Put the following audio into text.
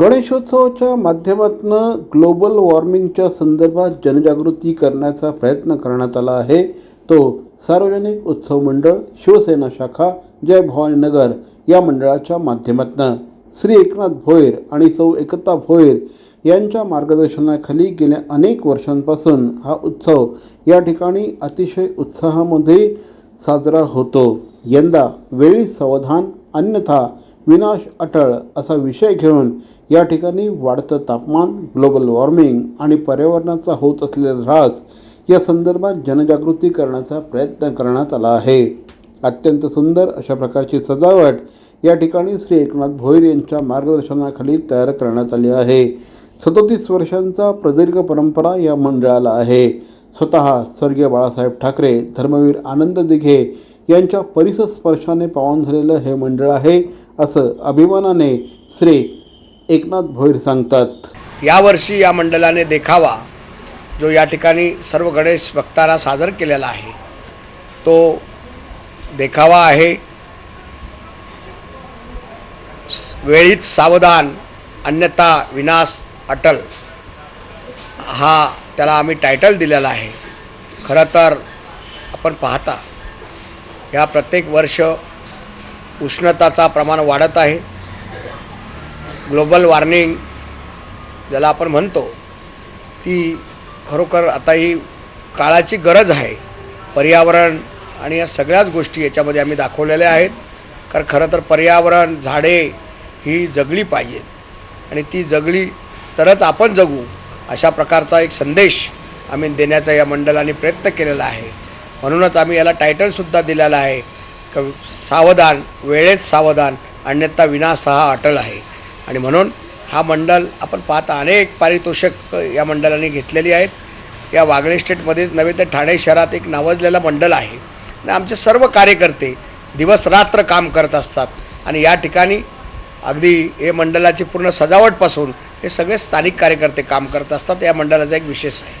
गणेशोत्सवाच्या माध्यमातून ग्लोबल वॉर्मिंगच्या संदर्भात जनजागृती करण्याचा प्रयत्न करण्यात आला आहे. तो सार्वजनिक उत्सव मंडळ शिवसेना शाखा जय भवानी नगर या मंडळाच्या माध्यमातून श्री एकनाथ भोईर आणि सौ एकता भोईर यांच्या मार्गदर्शनाखाली गेल्या अनेक वर्षांपासून हा उत्सव या ठिकाणी अतिशय उत्साहामध्ये साजरा होतो. यंदा वेळी सावधान अन्यथा विनाश अटळ असा विषय घेऊन या ठिकाणी वाढतं तापमान ग्लोबल वॉर्मिंग आणि पर्यावरणाचा होत असलेला ऱ्हास या संदर्भात जनजागृती करण्याचा प्रयत्न करण्यात आला आहे. अत्यंत सुंदर अशा प्रकारची सजावट या ठिकाणी श्री एकनाथ भोईर यांच्या मार्गदर्शनाखाली तयार करण्यात आली आहे. सदोतीस वर्षांचा प्रदीर्घ परंपरा या मंडळाला आहे. स्वतः स्वर्गीय बाळासाहेब ठाकरे धर्मवीर आनंद दिघे यांच्या परिसस्पर्शाने पावन झालेलं हे मंडळ आहे. असं अभिमानाने श्री एकनाथ भोईर सांगतात. यावर्षी या मंडळाने देखावा जो या ठिकाणी सर्व गणेश भक्तांना सादर केलेला आहे. तो देखावा आहे. वेळीत वेळीच सावधान अन्यथा विनाश अटल हा त्याला आम्ही टायटल दिलेला आहे. खरं तर आपण पाहता या प्रत्येक वर्ष उष्णताचा प्रमाण वाढत आहे. ग्लोबल वॉर्मिंग ज्याला आपण म्हणतो ती खरोखर आता ही काळाची गरज आहे. पर्यावरण आणि या सगळ्याच गोष्टी याच्यामध्ये आम्ही दाखवलेल्या आहेत. कारण खरं तर पर्यावरण झाडे ही जगली पाहिजेत आणि ती जगली तरच आपण जगू अशा प्रकारचा एक संदेश आम्ही देण्याचा या मंडळाने प्रयत्न केलेला आहे. म्हणूनच आम्ही याला टायटलसुद्धा दिलेला आहे. क सावधान वेळेत सावधान अन्यथा विनाश हा आहे. आणि म्हणून हा मंडल आपण पाहता अनेक पारितोषिक या मंडळाने घेतलेली आहेत. या वागळे स्टेटमध्येच नव्हे तर ठाणे शहरात एक नावाजलेला मंडल आहे. आणि आमचे सर्व कार्यकर्ते दिवस रात्र काम करत असतात. आणि या ठिकाणी अगदी हे मंडळाची पूर्ण सजावटपासून हे सगळे स्थानिक कार्यकर्ते काम करत असतात. या मंडळाचा एक विशेष आहे.